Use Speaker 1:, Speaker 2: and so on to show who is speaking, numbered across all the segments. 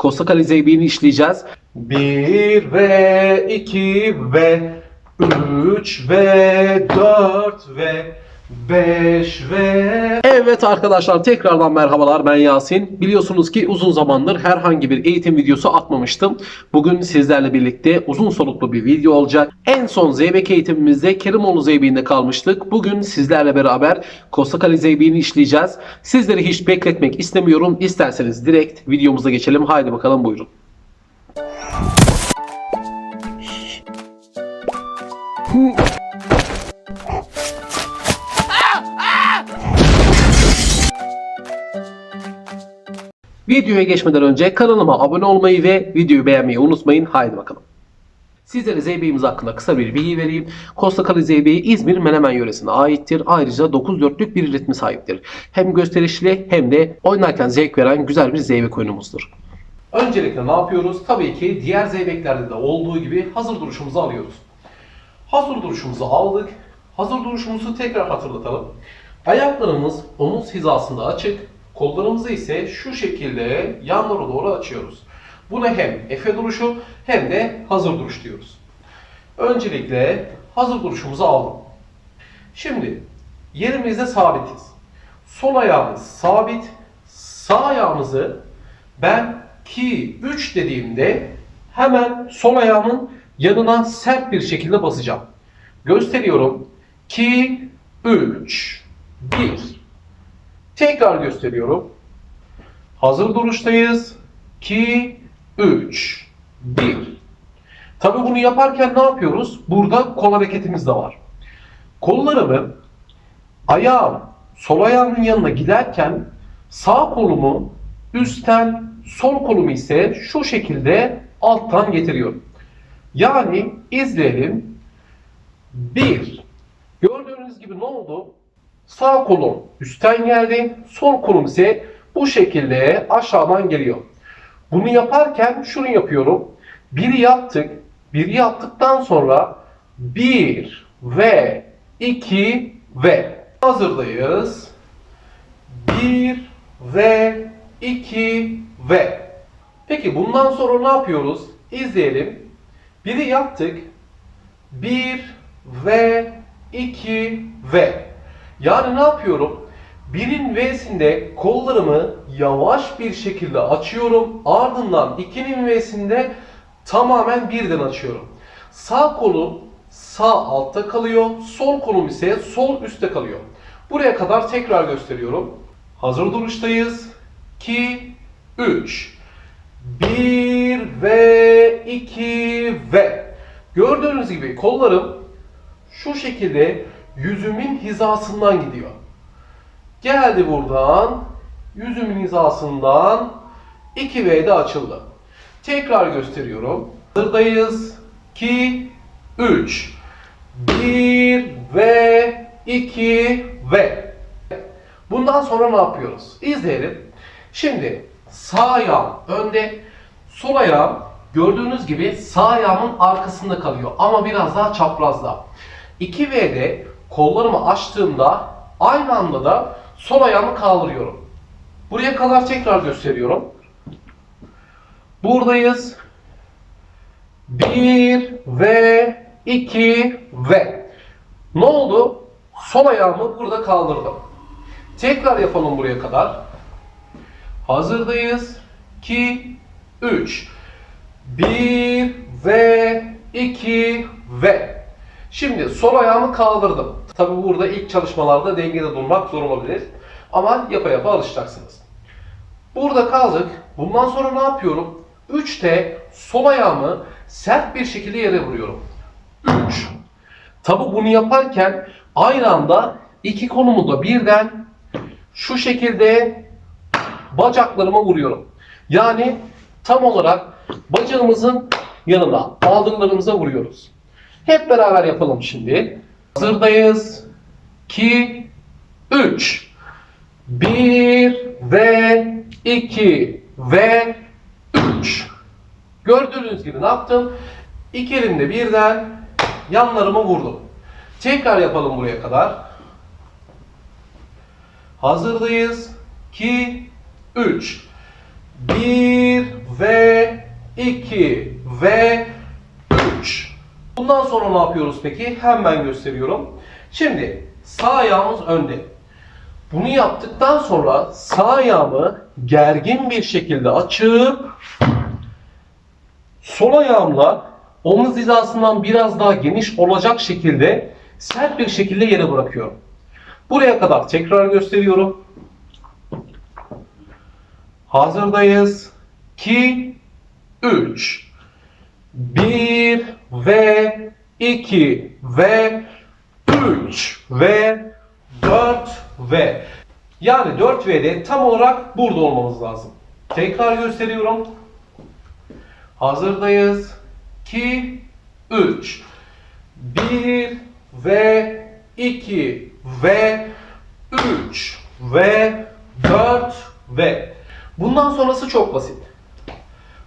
Speaker 1: Kostakali Zeybi'ni işleyeceğiz. 1 ve 2 ve 3 ve 4 ve 5 ve... Evet arkadaşlar tekrardan merhabalar ben Yasin. Biliyorsunuz ki uzun zamandır herhangi bir eğitim videosu atmamıştım. Bugün sizlerle birlikte uzun soluklu bir video olacak. En son Zeybek eğitimimizde Kerimoğlu Zeybeği'nde kalmıştık. Bugün sizlerle beraber Kostakali Zeybeği'ni işleyeceğiz. Sizleri hiç bekletmek istemiyorum. İsterseniz direkt videomuza geçelim. Haydi bakalım buyurun. Videoya geçmeden önce kanalıma abone olmayı ve videoyu beğenmeyi unutmayın. Haydi bakalım. Sizlere Zeybeğimiz hakkında kısa bir bilgi vereyim. Costa Kali Zeybeği İzmir Menemen yöresine aittir. Ayrıca 9 dörtlük bir ritmi sahiptir. Hem gösterişli hem de oynarken zevk veren güzel bir zeybek oyunumuzdur. Öncelikle ne yapıyoruz? Tabii ki diğer zeybeklerde de olduğu gibi hazır duruşumuzu alıyoruz. Hazır duruşumuzu aldık. Hazır duruşumuzu tekrar hatırlatalım. Ayaklarımız omuz hizasında açık. Kollarımızı ise şu şekilde yanlara doğru açıyoruz. Buna hem Efe duruşu hem de hazır duruş diyoruz. Öncelikle hazır duruşumuzu aldım. Şimdi yerimizde sabitiz. Sol ayağımız sabit. Sağ ayağımızı ben 2, 3 dediğimde hemen sol ayağımın yanına sert bir şekilde basacağım. Gösteriyorum. 2, 3, 1. Tekrar gösteriyorum. Hazır duruştayız. 2, 3, 1. Tabi bunu yaparken ne yapıyoruz? Burada kol hareketimiz de var. Kollarımı ayağım sol ayağımın yanına giderken sağ kolumu üstten sol kolumu ise şu şekilde alttan getiriyorum. Yani izleyelim. 1. Gördüğünüz gibi ne oldu? Sağ kolum üstten geldi. Sol kolum ise bu şekilde aşağıdan geliyor. Bunu yaparken şunu yapıyorum. Biri yaptık. Biri yaptıktan sonra bir ve iki ve hazırdayız. Bir ve iki ve. Peki bundan sonra ne yapıyoruz? İzleyelim. Biri yaptık. Bir ve iki ve. Yani ne yapıyorum? Birin V'sinde kollarımı yavaş bir şekilde açıyorum. Ardından ikinin V'sinde tamamen birden açıyorum. Sağ kolum sağ altta kalıyor. Sol kolum ise sol üstte kalıyor. Buraya kadar tekrar gösteriyorum. Hazır duruştayız. 2, 3. 1 ve 2 ve. Gördüğünüz gibi kollarım şu şekilde yüzümün hizasından gidiyor. Geldi buradan. Yüzümün hizasından 2V'de açıldı. Tekrar gösteriyorum. Hazırdayız. 2, 3. 1 ve 2 ve. Bundan sonra ne yapıyoruz? İzleyelim. Şimdi sağ ayağım önde, sol ayağım gördüğünüz gibi sağ ayağımın arkasında kalıyor ama biraz daha çaprazda. 2V'de kollarımı açtığımda aynı anda da sol ayağımı kaldırıyorum. Buraya kadar tekrar gösteriyorum. Buradayız. 1 ve 2 ve. Ne oldu? Sol ayağımı burada kaldırdım. Tekrar yapalım buraya kadar. Hazırdayız. 2 3 1 ve 2 ve. Şimdi sol ayağımı kaldırdım. Tabi burada ilk çalışmalarda dengede durmak zor olabilir. Ama yapa yapa alışacaksınız. Burada kaldık. Bundan sonra ne yapıyorum? 3'te sol ayağımı sert bir şekilde yere vuruyorum. 3. Tabi bunu yaparken aynı anda iki kolumu da birden şu şekilde bacaklarıma vuruyorum. Yani tam olarak bacağımızın yanına baldırlarımıza vuruyoruz. Hep beraber yapalım şimdi. Hazırdayız. 2 3 1 ve 2 ve 3 Gördüğünüz gibi ne yaptım? İki elimde birden yanlarıma vurdum. Tekrar yapalım buraya kadar. Hazırdayız. 2 3 1 ve 2 ve 3. Bundan sonra ne yapıyoruz peki? Hemen gösteriyorum. Şimdi sağ ayağımız önde. Bunu yaptıktan sonra sağ ayağımı gergin bir şekilde açıp sol ayağımla omuz hizasından biraz daha geniş olacak şekilde sert bir şekilde yere bırakıyorum. Buraya kadar tekrar gösteriyorum. Hazırdayız. 2 3 1 ve 2 ve 3 ve 4 ve yani 4 V'de tam olarak burada olmamız lazım. Tekrar gösteriyorum. Hazırdayız. 2 3 1 ve 2 ve 3 ve 4 ve bundan sonrası çok basit.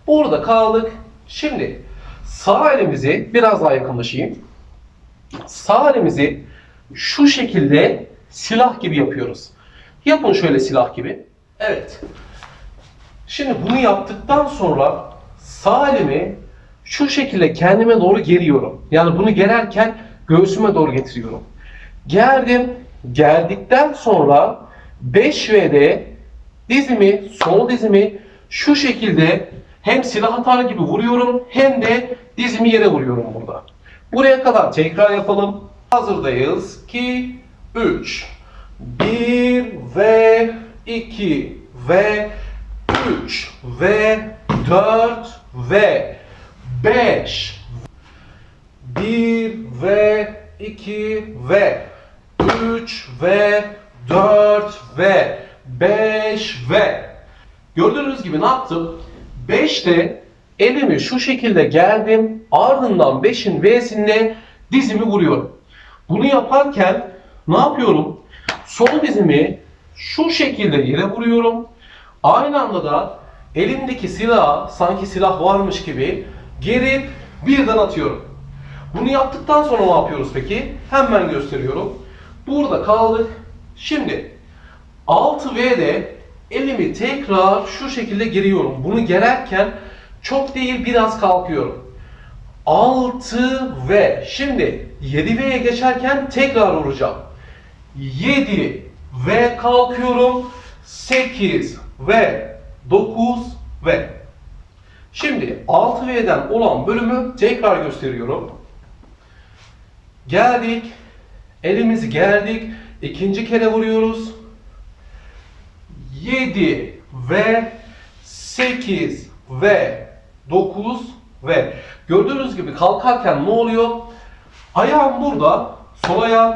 Speaker 1: Burada kaldık. Şimdi sağ elimizi biraz daha yakınlaşayım. Sağ elimizi şu şekilde silah gibi yapıyoruz. Yapın şöyle silah gibi. Evet. Şimdi bunu yaptıktan sonra sağ elimi şu şekilde kendime doğru geriyorum. Yani bunu gererken göğsüme doğru getiriyorum. Gerdim. Geldikten sonra 5V'de dizimi, sol dizimi şu şekilde hem silah atar gibi vuruyorum hem de dizimi yere vuruyorum burada. Buraya kadar tekrar yapalım. Hazırdayız. 2, 3, 1 ve 2 ve 3 ve 4 ve 5 1 ve 2 ve 3 ve 4 ve 5 ve Gördüğünüz gibi ne yaptım? 5'te elimi şu şekilde geldim. Ardından 5'in V'sinde dizimi vuruyorum. Bunu yaparken ne yapıyorum? Sol dizimi şu şekilde yere vuruyorum. Aynı anda da elimdeki silah sanki silah varmış gibi gerip birden atıyorum. Bunu yaptıktan sonra ne yapıyoruz peki? Hemen gösteriyorum. Burada kaldık. Şimdi 6V'de elimi tekrar şu şekilde geriyorum. Bunu gererken çok değil biraz kalkıyorum. 6V. Şimdi 7V'ye geçerken tekrar vuracağım. 7 ve kalkıyorum. 8 ve 9 ve Şimdi 6V'den olan bölümü tekrar gösteriyorum. Geldik. Elimizi gerdik. İkinci kere vuruyoruz. 7 ve 8 ve 9 ve gördüğünüz gibi kalkarken ne oluyor? Ayağım burada, sol ayağım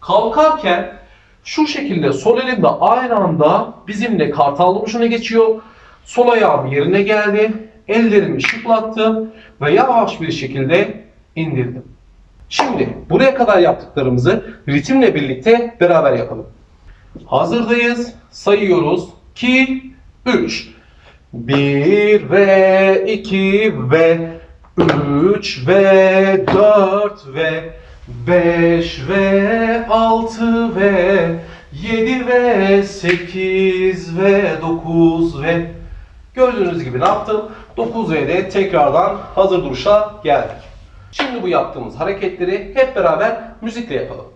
Speaker 1: kalkarken şu şekilde sol elimde aynı anda bizimle kartal duruşuna geçiyor. Sol ayağım yerine geldi. Ellerimi şıklattım ve yavaş bir şekilde indirdim. Şimdi buraya kadar yaptıklarımızı ritimle birlikte beraber yapalım. Hazırdayız. Sayıyoruz. 2, 3. 1 ve 2 ve 3 ve 4 ve 5 ve 6 ve 7 ve 8 ve 9 ve gördüğünüz gibi ne yaptım? 9 V'de tekrardan hazır duruşa geldik. Şimdi bu yaptığımız hareketleri hep beraber müzikle yapalım.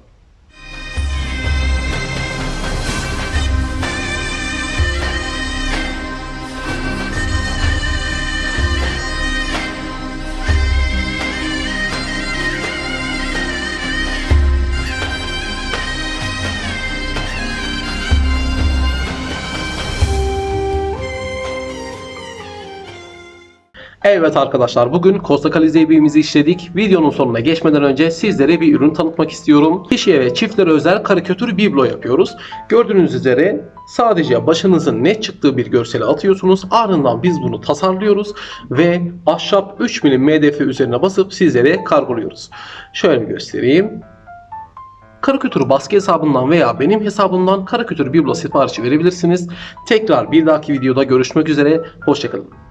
Speaker 1: Evet arkadaşlar bugün Costa Cali zeybimizi işledik. Videonun sonuna geçmeden önce sizlere bir ürün tanıtmak istiyorum. Kişiye ve çiftlere özel karikatür biblo yapıyoruz. Gördüğünüz üzere sadece başınızın net çıktığı bir görseli atıyorsunuz. Ardından biz bunu tasarlıyoruz ve ahşap 3 milim MDF üzerine basıp sizlere kargoluyoruz. Şöyle göstereyim. Karikatür baskı hesabından veya benim hesabımdan karikatür biblo siparişi verebilirsiniz. Tekrar bir dahaki videoda görüşmek üzere. Hoşçakalın.